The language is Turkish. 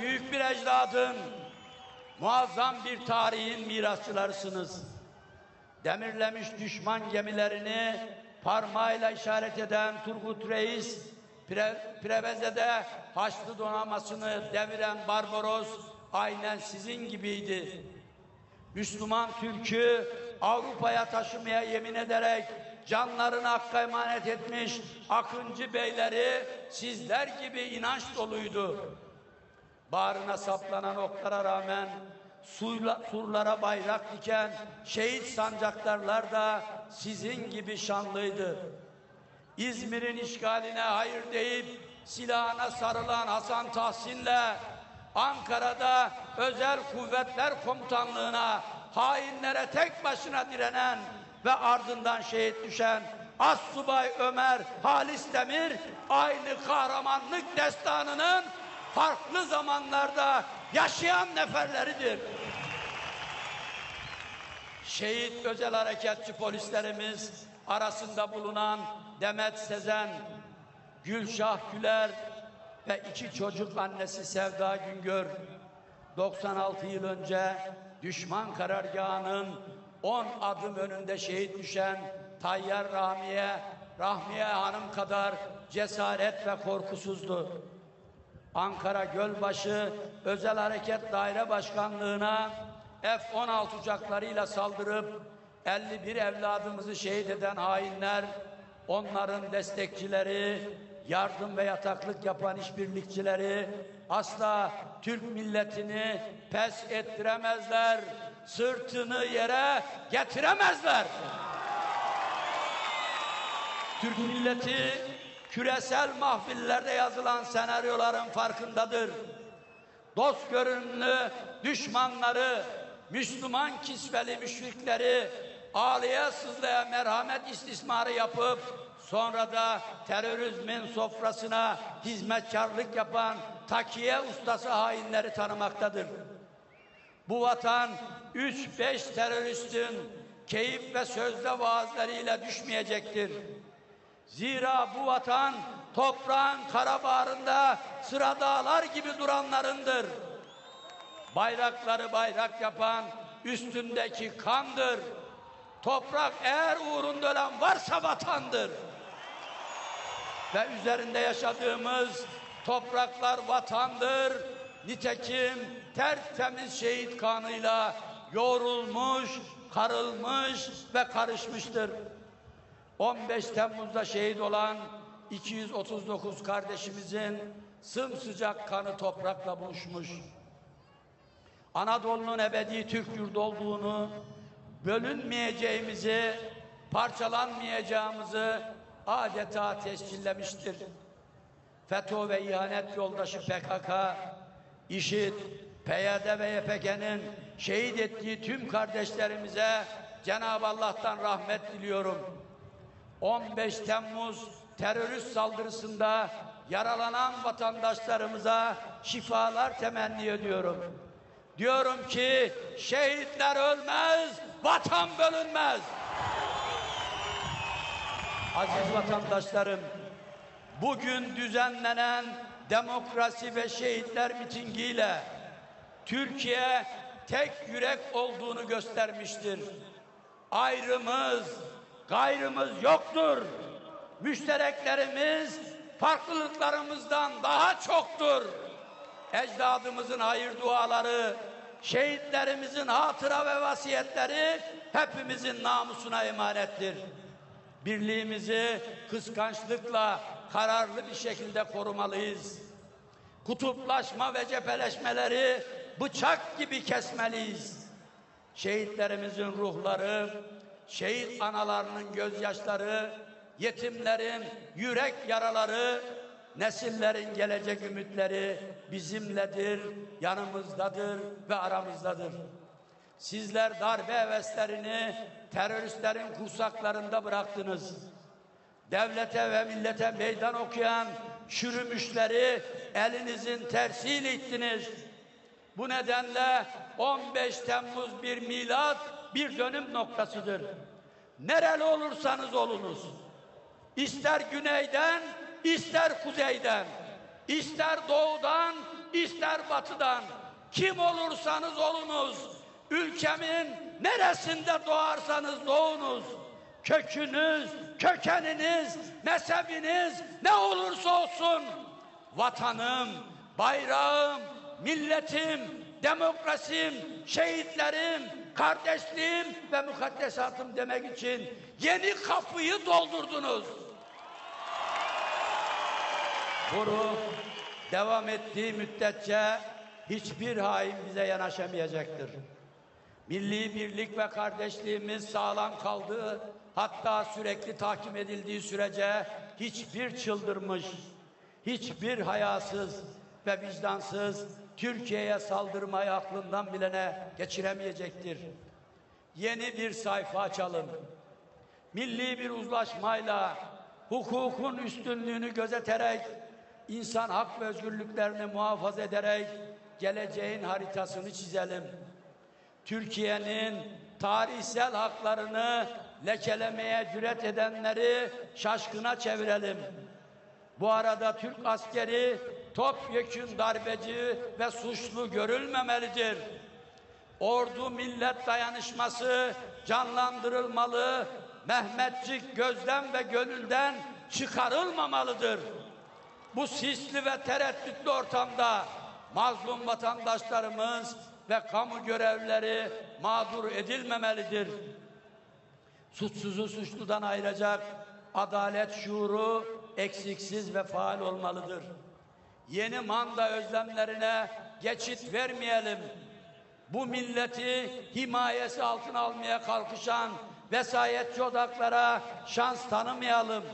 büyük bir ecdadın, muazzam bir tarihin mirasçılarısınız. Demirlemiş düşman gemilerini parmağıyla işaret eden Turgut Reis, Pre Prebeze'de Haçlı donanmasını deviren Barbaros aynen sizin gibiydi. Müslüman Türk'ü Avrupa'ya taşımaya yemin ederek canlarını hakka emanet etmiş Akıncı beyleri sizler gibi inanç doluydu. Bağrına saplanan oklara rağmen suyla, surlara bayrak diken şehit sancaktarlar da sizin gibi şanlıydı. İzmir'in işgaline hayır deyip silahına sarılan Hasan Tahsin'le Ankara'da özel kuvvetler komutanlığına hainlere tek başına direnen ve ardından şehit düşen Assubay Ömer Halis Demir aynı kahramanlık destanının farklı zamanlarda yaşayan neferleridir. Şehit özel harekatçı polislerimiz arasında bulunan Demet Sezen, Gülşah Güler ve iki çocuk annesi Sevda Güngör 96 yıl önce düşman karargahının 10 adım önünde şehit düşen Tayyar Rahmiye, Rahmiye Hanım kadar cesaret ve korkusuzdu. Ankara Gölbaşı Özel Hareket Daire Başkanlığı'na F-16 uçaklarıyla saldırıp 51 evladımızı şehit eden hainler, onların destekçileri, yardım ve yataklık yapan işbirlikçileri asla Türk milletini pes ettiremezler, sırtını yere getiremezler. Türk milleti küresel mahfillerde yazılan senaryoların farkındadır. Dost görünümlü düşmanları, Müslüman kisveli müşrikleri ağlaya sızlaya merhamet istismarı yapıp sonra da terörizmin sofrasına hizmetkarlık yapan takiye ustası hainleri tanımaktadır. Bu vatan 3-5 teröristin keyif ve sözde vaazlarıyla düşmeyecektir. Zira bu vatan toprağın kara bağrında sıra dağlar gibi duranlarındır. Bayrakları bayrak yapan üstündeki kandır. Toprak eğer uğrunda ölen varsa vatandır. Ve üzerinde yaşadığımız topraklar vatandır. Nitekim tertemiz şehit kanıyla yoğrulmuş, karılmış ve karışmıştır. 15 Temmuz'da şehit olan 239 kardeşimizin sımsıcak kanı toprakla buluşmuş. Anadolu'nun ebedi Türk yurdu olduğunu, bölünmeyeceğimizi, parçalanmayacağımızı adeta tescillemiştir. FETÖ ve ihanet yoldaşı PKK, IŞİD, PYD ve YPG'nin şehit ettiği tüm kardeşlerimize Cenab-ı Allah'tan rahmet diliyorum. 15 Temmuz terörist saldırısında yaralanan vatandaşlarımıza şifalar temenni ediyorum. Diyorum ki şehitler ölmez, vatan bölünmez. Aziz vatandaşlarım, bugün düzenlenen demokrasi ve şehitler mitingiyle Türkiye tek yürek olduğunu göstermiştir. Ayrımız, gayrımız yoktur. Müştereklerimiz farklılıklarımızdan daha çoktur. Ecdadımızın hayır duaları, şehitlerimizin hatıra ve vasiyetleri hepimizin namusuna emanettir. Birliğimizi kıskançlıkla kararlı bir şekilde korumalıyız. Kutuplaşma ve cepheleşmeleri bıçak gibi kesmeliyiz. Şehitlerimizin ruhları, şehit analarının gözyaşları, yetimlerin yürek yaraları, nesillerin gelecek ümitleri bizimledir, yanımızdadır ve aramızdadır. Sizler darbe heveslerini teröristlerin kursaklarında bıraktınız. Devlete ve millete meydan okuyan çürümüşleri elinizin tersiyle ittiniz. Bu nedenle 15 Temmuz bir milat, bir dönüm noktasıdır. Nereli olursanız olunuz, ister güneyden, ister kuzeyden, ister doğudan, ister batıdan, kim olursanız olunuz, ülkemin neresinde doğarsanız doğunuz, kökünüz, kökeniniz, mezhebiniz ne olursa olsun, vatanım, bayrağım, milletim, demokrasim, şehitlerim, kardeşliğim ve mukaddesatım demek için yeni kapıyı doldurdunuz. Bu devam ettiği müddetçe hiçbir hain bize yanaşamayacaktır. Milli birlik ve kardeşliğimiz sağlam kaldığı, hatta sürekli takip edildiği sürece hiçbir çıldırmış, hiçbir hayasız ve vicdansız Türkiye'ye saldırmayı aklından bilene geçiremeyecektir. Yeni bir sayfa açalım. Milli bir uzlaşmayla hukukun üstünlüğünü gözeterek insan hak ve özgürlüklerini muhafaza ederek geleceğin haritasını çizelim. Türkiye'nin tarihsel haklarını lekelemeye cüret edenleri şaşkına çevirelim. Bu arada Türk askeri topyekün darbeci ve suçlu görülmemelidir. Ordu millet dayanışması canlandırılmalı, Mehmetçik gözden ve gönülden çıkarılmamalıdır. Bu sisli ve tereddütlü ortamda mazlum vatandaşlarımız ve kamu görevlileri mağdur edilmemelidir. Suçsuzu suçludan ayıracak adalet şuuru eksiksiz ve faal olmalıdır. Yeni manda özlemlerine geçit vermeyelim. Bu milleti himayesi altına almaya kalkışan vesayetçi odaklara şans tanımayalım.